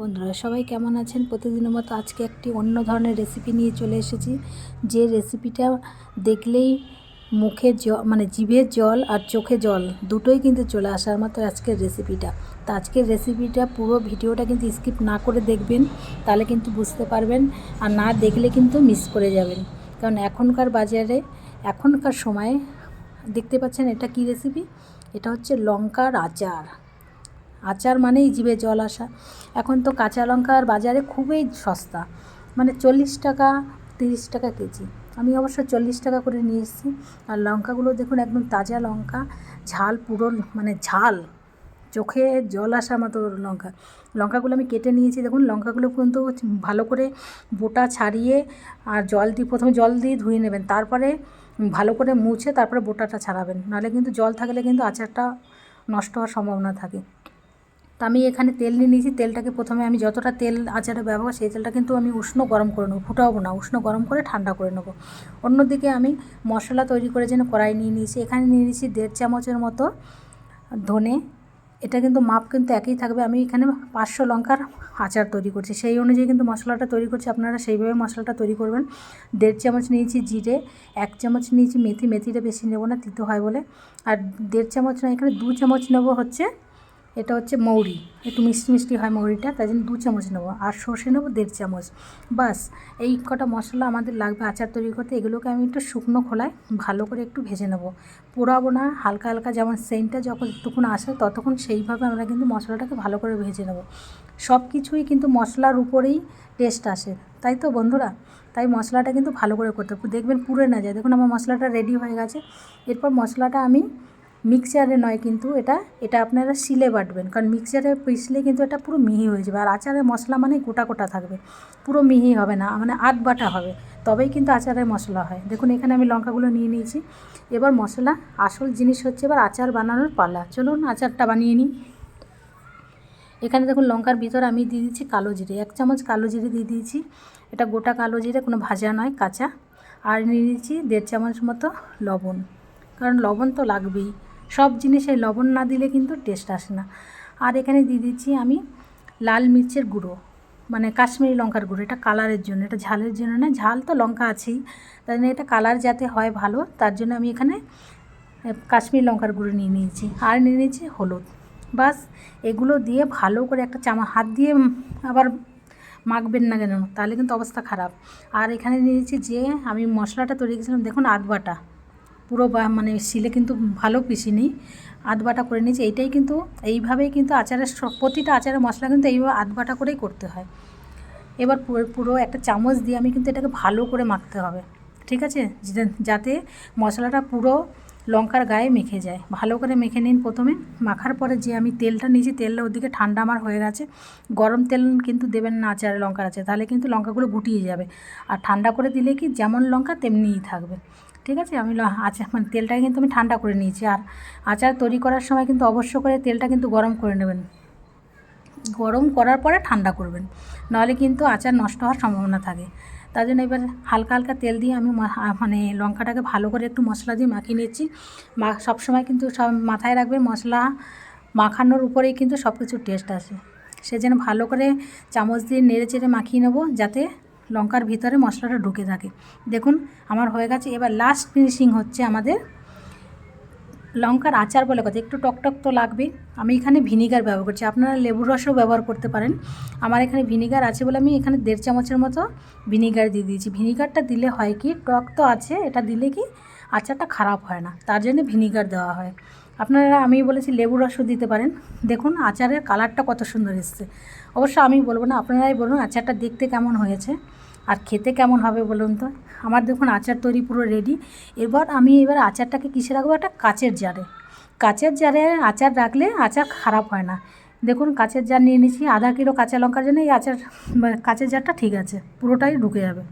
বন্ধুরা, সবাই কেমন আছেন? প্রতিদিনের মতো আজকে একটি অন্য ধরনের রেসিপি নিয়ে চলে এসেছি। যে রেসিপিটা দেখলেই মুখে জল মানে জিভে জল আর চোখে জল দুটোই কিন্তু চলে আসার মতো আজকের রেসিপিটা তো আজকের রেসিপিটা পুরো ভিডিওটা কিন্তু স্কিপ না করে দেখবেন, তাহলে কিন্তু বুঝতে পারবেন আর না দেখলে কিন্তু মিস করে যাবেন। কারণ এখনকার বাজারে, এখনকার সময়ে দেখতে পাচ্ছেন এটা কি রেসিপি এটা হচ্ছে লঙ্কার আচার। আচার মানেই জিভে জল আসা। এখন তো কাঁচা লঙ্কার বাজারে খুবই সস্তা। মানে চল্লিশ টাকা, তিরিশ টাকা কেজি। আমি অবশ্য চল্লিশ টাকা করে নিয়ে এসেছি। আর লঙ্কাগুলো দেখুন একদম তাজা লঙ্কা, ঝাল পুরো মানে ঝাল। চোখে জল আসা মতো লঙ্কা। লঙ্কাগুলো আমি কেটে নিয়েছি। দেখুন লঙ্কাগুলো কিন্তু ভালো করে বোটা ছাড়িয়ে আর জল দিয়ে প্রথমে জল দিয়ে ধুয়ে নেবেন। তারপরে ভালো করে মুছে তারপরে বোটাটা ছাড়াবেন। নাহলে কিন্তু জল থাকলে কিন্তু আচারটা নষ্ট হওয়ার সম্ভাবনা থাকে। তো আমি এখানে তেল নিয়ে নিয়েছি, তেলটাকে প্রথমে আমি যতটা তেল আচারে ব্যবহার সেই তেলটা কিন্তু আমি উষ্ণ গরম করে নেব, ফুটাবো না, উষ্ণ গরম করে ঠান্ডা করে নেব। অন্যদিকে আমি মশলা তৈরি করে যেন কড়াই নিয়ে নিয়েছি, এখানে নিয়ে নিয়েছি দেড় চামচের মতো ধনে, এটা কিন্তু মাপ কিন্তু একই থাকবে, আমি এখানে পাঁচশো লঙ্কার আচার তৈরি করছি, সেই অনুযায়ী কিন্তু মশলাটা তৈরি করছি, আপনারা সেইভাবে মশলাটা তৈরি করবেন। দেড় চামচ নিয়েছি জিরে, এক চামচ নিয়েছি মেথি, মেথিটা বেশি নেব না, তিতো হয় বলে, আর দেড় চামচ না, এখানে দু চামচ নেব হচ্ছে এটা হচ্ছে মৌরি। একটু মিষ্টি মিষ্টি হয় মৌরিটা, তাই জন্য দু চামচ নেব। আর সর্ষে নেব দেড় চামচ। বাস, এই কটা মশলা আমাদের লাগবে আচার তৈরি করতে। এগুলোকে আমি একটু শুকনো খোলায় ভালো করে একটু ভেজে নেব। পোড়াবো না, হালকা হালকা যেমন সেন্টটা যখন যতক্ষণ আসে, ততক্ষণ সেইভাবে আমরা কিন্তু মশলাটাকে ভালো করে ভেজে নেব। সব কিছুই কিন্তু মশলার উপরেই টেস্ট আসে, তাই তো বন্ধুরা? তাই মশলাটা কিন্তু ভালো করে করতে দেখবেন পুড়ে না যায়। দেখুন আমার মশলাটা রেডি হয়ে গেছে। এরপর মশলাটা আমি মিক্সচারে নয় কিন্তু এটা এটা আপনারা শিলে বাটবেন। কারণ মিক্সচারে পিসলে কিন্তু এটা পুরো মিহি হয়ে যাবে। আর আচারের মশলা মানে গোটা গোটা থাকবে। পুরো মিহি হবে না মানে আট বাটা হবে। তবেই কিন্তু আচারের মশলা হয়। দেখুন, এখানে আমি লঙ্কাগুলো নিয়ে নিয়েছি। এবার মশলা, আসল জিনিস হচ্ছে এবার আচার বানানোর পালা। চলুন, আচারটা বানিয়ে নিই। এখানে দেখুন, লঙ্কার ভিতর আমি দিয়ে দিচ্ছি কালো জিরে। এক চামচ কালো জিরে দিয়ে দিয়েছি। এটা গোটা কালো জিরে, কোনো ভাজা নয়, কাঁচা। আর নিয়ে নিয়েছি দেড় চামচ মতো লবণ। কারণ লবণ তো লাগবেই। সব জিনিসে লবণ না দিলে কিন্তু টেস্ট আসে না। আর এখানে দিয়ে দিচ্ছি আমি লাল মির্চের গুঁড়ো মানে কাশ্মীরি লঙ্কার গুঁড়ো, এটা কালারের জন্য, এটা ঝালের জন্য না, ঝাল তো লঙ্কা আছেই তাই জন্য এটা কালার যাতে হয় ভালো, তার জন্য আমি এখানে কাশ্মীরি লঙ্কার গুঁড়ো নিয়ে নিয়েছি। আর নিয়ে নিয়েছি হলুদ। বাস এগুলো দিয়ে ভালো করে একটা চামা, হাত দিয়ে আবার মাখবেন না কেন, তাহলে কিন্তু অবস্থা খারাপ। আর এখানে নিয়েছি যে আমি মশলাটা তৈরি করেছিলাম, দেখুন আধ বাটা পুরো বা মানে শিলে কিন্তু ভালো পিসিনি আধ বাটা করে নিয়েছি। এইটাই কিন্তু এইভাবেই কিন্তু আচারের প্রতিটা আচারের মশলা কিন্তু এইভাবে আধ বাটা করেই করতে হয়। এবার পুরো একটা চামচ দিয়ে আমি কিন্তু এটাকে ভালো করে মাখতে হবে। ঠিক আছে? যাতে মশলাটা পুরো লঙ্কার গায়ে মেখে যায়। ভালো করে মেখে নিন প্রথমে। মাখার পরে যে আমি তেলটা নিয়েছি, তেলটা ওদিকে ঠান্ডা আমার হয়ে গেছে। গরম তেল কিন্তু দেবেন না আচারে, লঙ্কার আছে তাহলে কিন্তু লঙ্কাগুলো গুটিয়ে যাবে। আর ঠান্ডা করে দিলে কি, যেমন লঙ্কা তেমনিই থাকবে। ঠিক আছে? আমি আচার মানে তেলটাকে কিন্তু আমি ঠান্ডা করে নিয়েছি। আর আচার তৈরি করার সময় কিন্তু অবশ্য করে তেলটা কিন্তু গরম করে নেবেন। গরম করার পরে ঠান্ডা করবেন। নাহলে কিন্তু আচার নষ্ট হওয়ার সম্ভাবনা থাকে। তার জন্য এবার হালকা হালকা তেল দিয়ে আমি মানে লঙ্কাটাকে ভালো করে একটু মশলা দিয়ে মাখিয়ে নিচ্ছি মা, সবসময় কিন্তু সব মাথায় রাখবে মশলা মাখানোর উপরেই কিন্তু সব কিছুর টেস্ট আসে সেজন্য ভালো করে চামচ দিয়ে নেড়ে চেড়ে মাখিয়ে নেব, যাতে লঙ্কার ভিতরে মশলাটা ঢুকে থাকে। দেখুন, আমার হয়ে গেছে। এবার লাস্ট ফিনিশিং হচ্ছে আমাদের লঙ্কার আচার বলে কথা। একটু টকটক তো লাগবে। আমি এখানে ভিনিগার ব্যবহার করছি। আপনারা লেবুর রসও ব্যবহার করতে পারেন। আমার এখানে ভিনিগার আছে বলে আমি এখানে দেড় চামচের মতো ভিনিগার দিয়ে দিয়েছি। ভিনিগারটা দিলে হয় কি, টক তো আছে, এটা দিলে কি আচারটা খারাপ হয় না। তার জন্য ভিনিগার দেওয়া হয়। আপনারা, আমি বলেছি লেবুর রসও দিতে পারেন। দেখুন, আচারের কালারটা কত সুন্দর এসছে। অবশ্য আমি বলব না, আপনারাই বলুন আচারটা দেখতে কেমন হয়েছে। আর খেতে কেমন হবে বলুন তো? আমার দেখুন আচার তৈরি পুরো রেডি এবার আমি এবার আচারটাকে কিসে রাখব? একটা কাচের জারে। কাচের জারে আচার রাখলে আচার খারাপ হয় না। দেখুন কাচের জার নিয়ে নিয়েছি, আধা কিলো কাঁচা লঙ্কার জন্য এই আচার কাঁচের জারটা ঠিক আছে, পুরোটাই ঢুকে যাবে।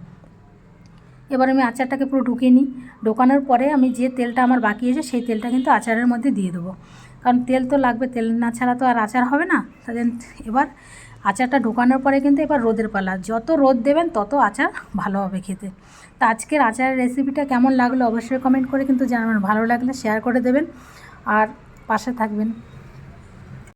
এবার আমি আচারটাকে পুরো ঢুকিয়ে নিই। ঢোকানোর পরে আমি যে তেলটা আমার বাকি আছে, সেই তেলটা কিন্তু আচারের মধ্যে দিয়ে দেবো। কারণ তেল তো লাগবে, তেল না ছাড়া তো আর আচার হবে না। তাদের এবার আচারটা ঢোকানোর পরে কিন্তু এবার রোদের পালা। যত রোদ দেবেন, তত আচার ভালো হবে খেতে। তো আজকের আচারের রেসিপিটা কেমন লাগল অবশ্যই কমেন্ট করে কিন্তু জানাবেন। ভালো লাগলে শেয়ার করে দেবেন। আর পাশে থাকবেন।